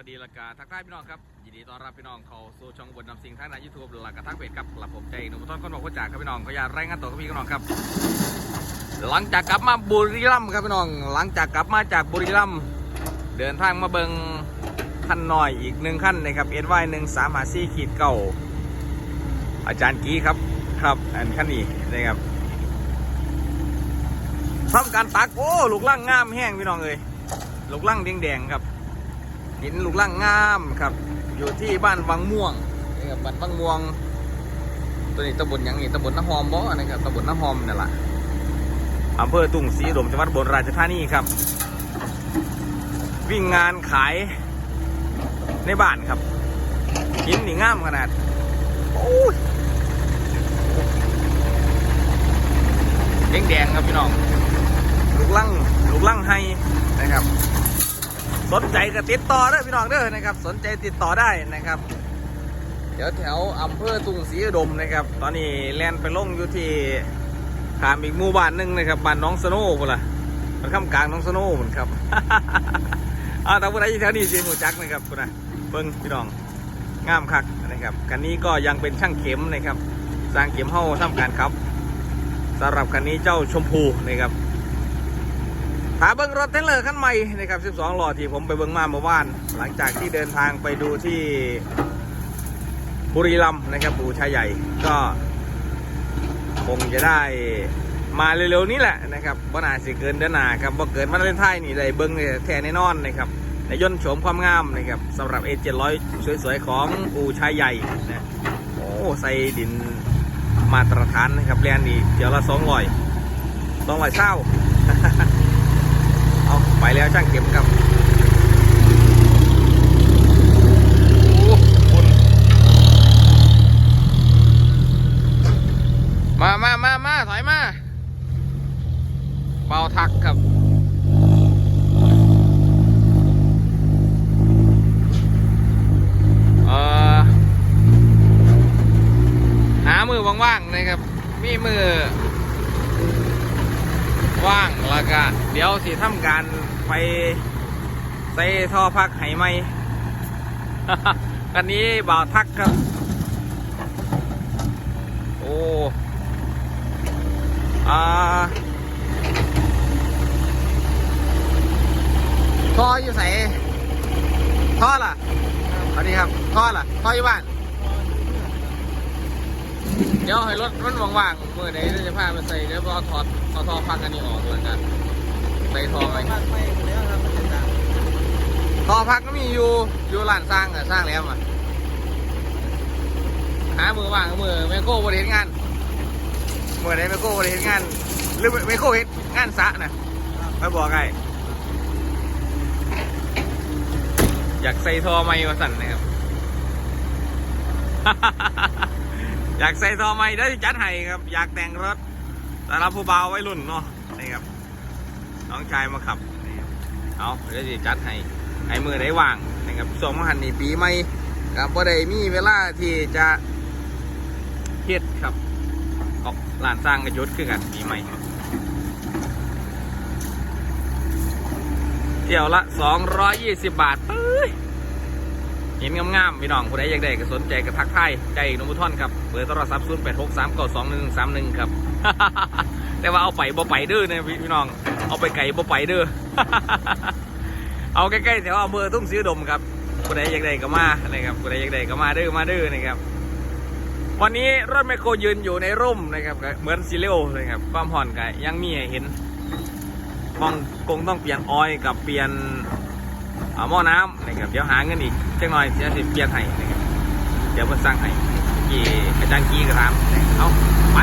วัสดีละกาทักทายพี่น้องครับยินดีต้อนรับพี่น้องเข้าสู่ช่องบนนำสิ่งทางในยูทูบและกระทักเพจครับกลับผมใจหนุ่มต้นคนบอกว่าจากครับพี่น้องก็อย่ารายงานตัวกับพี่น้องครับ หลังจากกลับมาบุรีรัมย์ครับพี่น้อง หลังจากกลับมาจากบุรีรัมย์เดินทางมาเบิงขั้นหน่อยอีกหนึ่งขั้นนะครับเอ็นวหนึ่งสามหาซี่ขีดเก่า อาจารย์กี้ครับครับ อันขั้นนี้นะครับทำการตักโอ้ลูกล่างงามแห้งพี่น้องเลยลูกล่างแดงๆครับ หินลูกล่างงามครับ อยู่ที่บ้านวังม่วงนี่ครับบ้านวังม่วง ตัวนี้ตำบลยังนี่ตำบลน้ำหอมบ่นะครับตำบลน้ำหอมนี่แหละอำเภอตุงศรีอุดมจังหวัดบลราชธานีครับ วิ่งงานขายในบ้านครับหินนี่งามขนาดโอ้ยแดงๆครับพี่น้อง ลูกลังลูกลัง สนใจก็ติดต่อเด้อพี่น้องเด้อนะครับ สนใจติดต่อได้นะครับเดี๋ยวแถวอำเภอตุงศรีอุดมนะครับ ตอนนี้แลนไปลงอยู่ที่ขามอีกหมู่บ้านหนึงนะครับบ้านน้องสโน่พุ่นล่ะมันข้ามกลางน้องสโน่พุ่นครับอาแต่ผู้ใดอยู่แถวนี้สิหูจักนะครับพุ่นนะเบิ้งพี่น้องงามคักนะครับคันนี้ก็ยังเป็นช่างเข็มนะครับสร้างเข็มเฮ้าทำการครับสำหรับคันนี้เจ้าชมพูนะครับ หาเบิ้งรถเทรลเลอร์คันใหม่นะครับ12หล้อที่ผมไปเบิ้งมาเมื่อวาน หลังจากที่เดินทางไปดูที่บุรีรัมย์นะครับปู่ชายใหญ่ก็ คงจะได้มาเร็วๆนี้แหละนะครับว่าน่าสิเกินเดือนหน้าครับว่าเกินวันเลนไทน์นี่ได้เบิ้งเนี่ยแท้แน่นอนนะครับในย่นต์โฉมความงามนะครับสำหรับ A700 สวยๆ ของปู่ชายใหญ่นะโอ้ใส่ดินมาตรฐานนะครับแลนนี่เดี๋ยวละสองร้อยสองร้อยเศร้า แล้วช่างเข็มครับมามามามาถอยมาเบาทักครับเอ่อหามือว่างๆนะครับ มีมือว่างแล้วก็เดี๋ยวสิทำการ ไปใส่ท่อพักไหไหมกันนี้บ่าวทักครับ โอ้อาท่ออยู่ใส่ท่อล่ะสวัสดีครับท่อล่ะท่ออยู่บ้านเดี๋ยวให้รถมันว่างๆเมื่อไหร่จะพาไปใส่เดี๋ยวพอถอดเอท่อพักอันนี้ออกแล้วกัน ใส่ทอไปพักไปแล้วครับมันจะดังท่อพักก็มีอยู่อยู่ร้านสร้างอะสร้างแล้วอะหามือว่างกับมือแมโครบริเห็นงานเมื่อไหรแมโครบริเห็นงาน หรือแมโครเห็นงานสะนะไปบอกไงอยากใส่ทอไม่มาสั่นนะครับ อยากใส่ทอไม่ได้จัดให้ครับ อยากแต่งรถแต่รับผู้เบาวไว้รุ่นเนาะนี่ครับ น้องชายมาขับ เอาเดี๋ยวจะจัดให้ให้มือได้ว่างนะครับสองมหันนี่ปีใหม่ครับพอได้มีเวลาที่จะเฮ็ดครับออกลานสร้างกระยุดขึ้นกันปีใหม่เที่ยวละ 220 บาทเอ้ยเห็นงามๆพี่น้องผู้ใดอยากได้ก็สนใจก็ทักทายใจนมุทอนครับเบอร์โทรศัพท์ 0 8 6 3 9 2 1 3 1 ครับ แต่ว่าเอาไปบ่ไปเด้อเนี่ยพี่น้อง เอาไปไก่บ่ไปเด้อ เอาใกล้ๆแถวอำเภอทุ่งซื้อดมครับผู้ใดอยากได้ก็มานะครับผู้ใดอยากได้ก็มาเด้อมาเด้อนะครับ วันนี้รถไมคโครยืนอยู่ในร่มนะครับ เหมือนซีเรียลนะครับ ความผ่อนก็ยังมีให้เห็นมองคงต้องเปลี่ยนออยกับเปลี่ยนหม้อน้ำนะครับ เดี๋ยวหาเงินอีกจังหน่อยเสียสิเปลี่ยนให้นะครับ เดี๋ยวเพิ่นสั่งให้กี่อาจารย์กี้ก็ทำเอาไป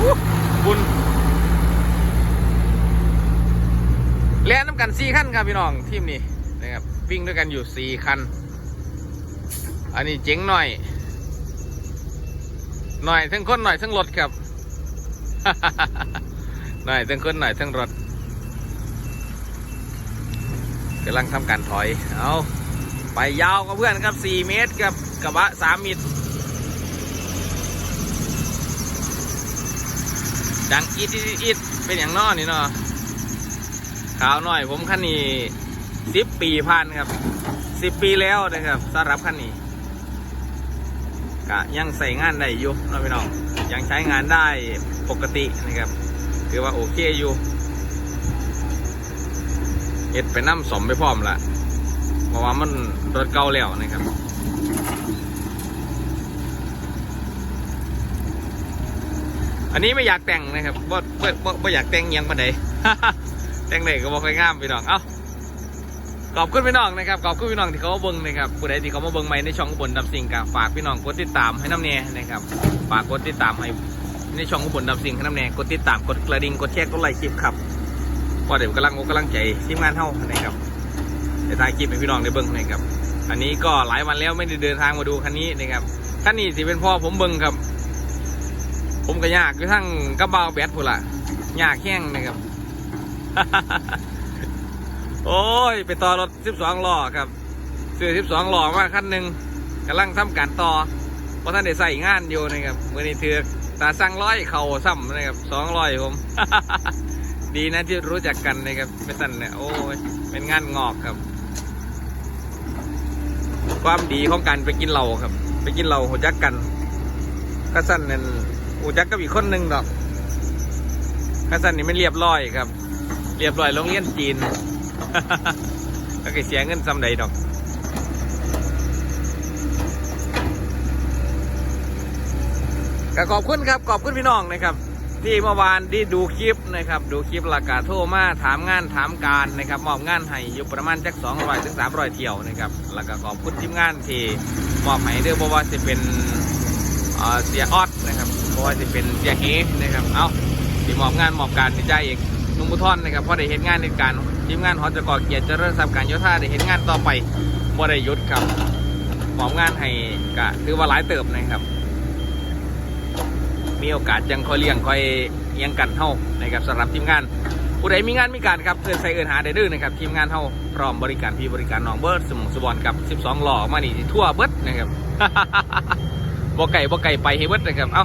อู้บุญเล่นน้ำกันสี่คันครับพี่น้องทีมนี้นะครับวิ่งด้วยกันอยู่สี่คัน อันนี้เจ๋งหน่อย หน่อยทั้งคนหน่อยทั้งรถครับหน่อยทั้งคนหน่อยทั้งรถกำลังทำการถอย เอาไปยาวกับเพื่อนครับ 4 เมตรกับกระบะ 3 มิตร ดังอิดอิดอิดเป็นอย่างนอนี่เนาะขาวหน่อย ผมคันนี้สิบปีผ่านครับสิบปีแล้วนะครับสำหรับคันนี้ก็ยังใส่งานได้อยู่เนาะพี่น้องยังใช้งานได้ปกตินะครับถือว่าโอเคอยู่เอ็ดไปน้ำสมไปพร้อมละเพราะว่ามันรถเก่าแล้วนะครับ อันนี้ไม่อยากแต่งนะครับบ่บ่บ่บ่อยากแต่งยังปานใดแต่งเลยก็บ่ค่อยงามพี่น้อง เอ้าขอบคุณพี่น้องนะครับ ขอบคุณพี่น้องที่เขาเบิ่งนะครับผู้ใดที่เขามาเบิ่งใหม่ในช่องอุบลดำสิงกับฝากพี่น้องกดติดตามให้น้ำเนยนะครับ ฝากกดติดตามให้ในช่องอุบลดำสิงให้น้ำเนยกดติดตาม กดกระดิ่ง กดแชร์ กดไลค์คลิปครับเพราะเดี๋ยวกำลังอกกำลังใจทีมงานเท่านะครับเดี๋ยวถ่ายคลิปให้พี่น้องได้เบิ่งนะครับ อันนี้ก็หลายวันแล้วไม่ได้เดินทางมาดูคันนี้นะครับ คันนี้สิเป็นพ่อผมเบิ่งครับ ผมก็ยากอยู่ทั้งกระเบาแบตพุ่นละยากแห้งนะครับ โอ้ย ไปต่อรถ 12ล้อครับซื้อ12ล้อมาคันหนึ่งกำลังทำการต่อเพราะท่านได้ใส่งานอยู่นะครับมื่อนี้เถือกตาสั่งร้อยเข่าซ้ำนะครับสองร้อยผม ดีนะที่รู้จักกันนะครับไม่ตันเนี่ยโอ้ยเป็นงานงอกครับ ความดีของการไปกินเหล้าครับ ไปกินเหล้าหัวจักกันก็สั้นนั่น หัวจักกับอีกคนหนึ่งดอกก็สั้นนี่ไม่เรียบร้อยครับ เรียบร้อยโรงเรียนจีนก็เคยเสียเงินซ้ำใดดอกก็ขอบคุณครับ ขอบคุณพี่น้องนะครับ ที่เมื่อวานที่ดูคลิปนะครับ ดูคลิปราคาโทรมาถามงานถามการนะครับ มอบงานให้อยู่ประมาณจัก200ถึง300เที่ยวนะครับแล้วก็ขอบคุณทีมงานที่มอบให้เด้อเพราะว่าจะเป็นเสียออดนะครับ ราะว่าจะเป็นเสียเฮนะครับ เอาที่มอบงานมอบการที่ใจเอกนุ่มบุทอนนะครับเพราะได้เห็นงานในการทีมงานหอจะก่อเกียรติเจริญทรัพย์การโยธาได้เห็นงานต่อไปบ่ได้หยุดครับมอบงานให้ก็ถือว่าหลายเติบนะครับ มีโอกาสยังคอยเลี้ยงคอยเอียงกันเท่านะครับสำหรับทีมงานผู้ใดมีงานมีการครับเพื่อนใส่เอินหาได้ดื้อนะครับทีมงานเท่าพร้อมบริการพี่บริการน้องเบิร์ดสมองสบอนกับ 12 หล่อมานี่ทั่วเบิร์ดนะครับบ่ไก่บ่ไก่ไปให้เบิร์ดนะครับ เอ้า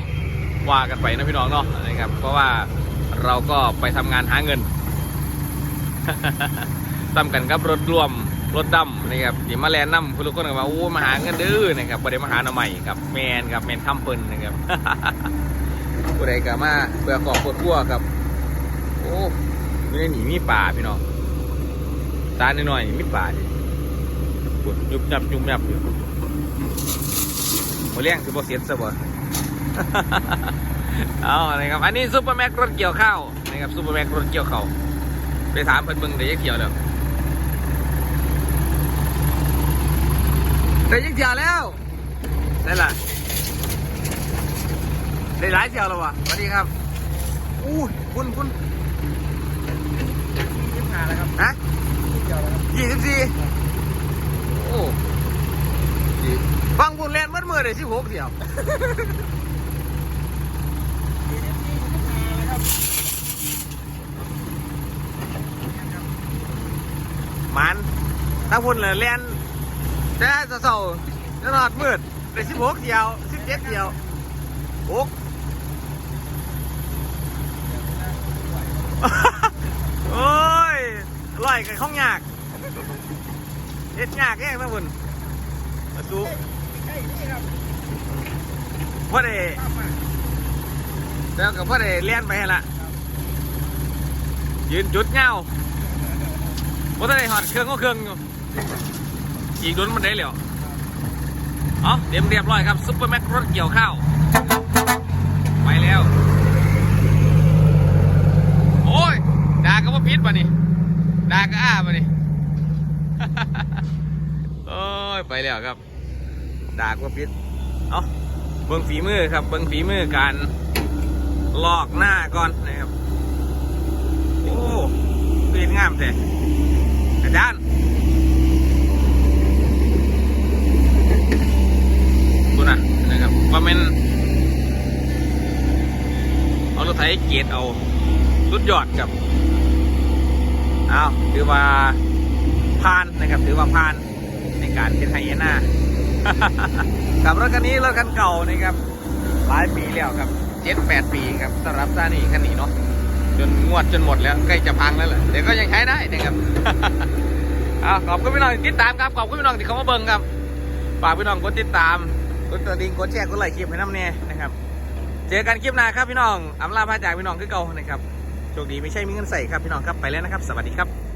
ว่ากันไปนะพี่น้องเนาะนะครับ เพราะว่าเราก็ไปทำงานหาเงินตำกันกับรถรวมรถดำนะครับที่มาแลนน้ำคุณลูกคนก็มาโอ้มาหาเงินดื้อนะครับประเดี๋ยวมาหาหน่อใหม่ครับแมนครับแมนคำเปิ้นนะครับผู้ใดก็มาเพื่อขอบปวดขั้วครับ โอ้ไม่ได้หนีมีป่าพี่น้องตาหน่อยๆมีป่าดิปวดยุบยับยุบยับอยู่มเลี้ยงคือบ่เสียซะบ่ เอาอะไรครับ อันนี้ซุปเปอร์แม็กรถเกี่ยวข้าวนะครับซุปเปอร์แม็กรถเกี่ยวข้าวไปถามเพิ่นเบิ่งได้ยักเที่ยวแล้วได้ยักเที่ยวแล้วนั่นล่ะได้หลายเที่ยวแล้ววะสวัสดีครับอู้ยคุณคุณยี่สิบห้าแล้วครับฮะยี่สิบสี่โอ้ฟังบุญแลนด์มัดมือเลยสิบหกเที่ยว ยี่สิบสี่ยี่สิบห้าแล้วครับ มัน ถ้าพุ่นเลยแลนด์แต่เสาๆจะนอดมืดได้สิบหกเที่ยวสิบเจ็ดเที่ยวหกโอ้ยอร่อยกับข้องยากเฮ็ดยากแย่งนะพุ่นประตูใช่นี่ครับพ่อเดแล้วกับพ่อเดเลี้ยนไปให้ละยืนจุดเงาพ่อได้หอดเครื่องก็เครื่องอยู่ อีกโดนมันได้เลียวเอาเตรียมเรียบร้อยครับซุปเปอร์แม็กรถเกี่ยวข้าว ไปแล้ว โอ้ยด่าก็ว่าพิษป่ะนี่ด่าก็อ้าป่ะนี่โอ้ยไปแล้วครับด่าก็ว่าพิษเอาเบิ้งฝีมือครับ เบิ้งฝีมือการลอกหน้าก่อนนะครับ โอ้ปีนงามแท้อาจารย์ดูนะนะครับว่าเป็น เอารถไถเกียรเอาสุดยอดครับเอาถือว่าพานนะครับถือว่าพานในการเป็นไฮเอน่ากับรถคันนี้รถคันเก่านะครับ หลายปีแล้วครับเจ็ดแปดปีครับสำหรับซานี่คันนี้เนาะจนงวดจนหมดแล้วใกล้จะพังแล้วแหละแต่ก็ยังใช้ได้นะครับเอาขอบคุณพี่น้องติดตามครับขอบคุณพี่น้องที่เขามาเบิ่งครับฝากพี่น้องกดติดตามกดกระดิ่งกดแชร์กดไลค์คลิปให้น้ำเน่นะครับ เจอกันคลิปหน้าครับพี่น้องอำลาพาจากพี่น้องคือเก่านะครับโชคดีไม่ใช่มีเงินใส่ครับพี่น้องครับไปแล้วนะครับ สวัสดีครับ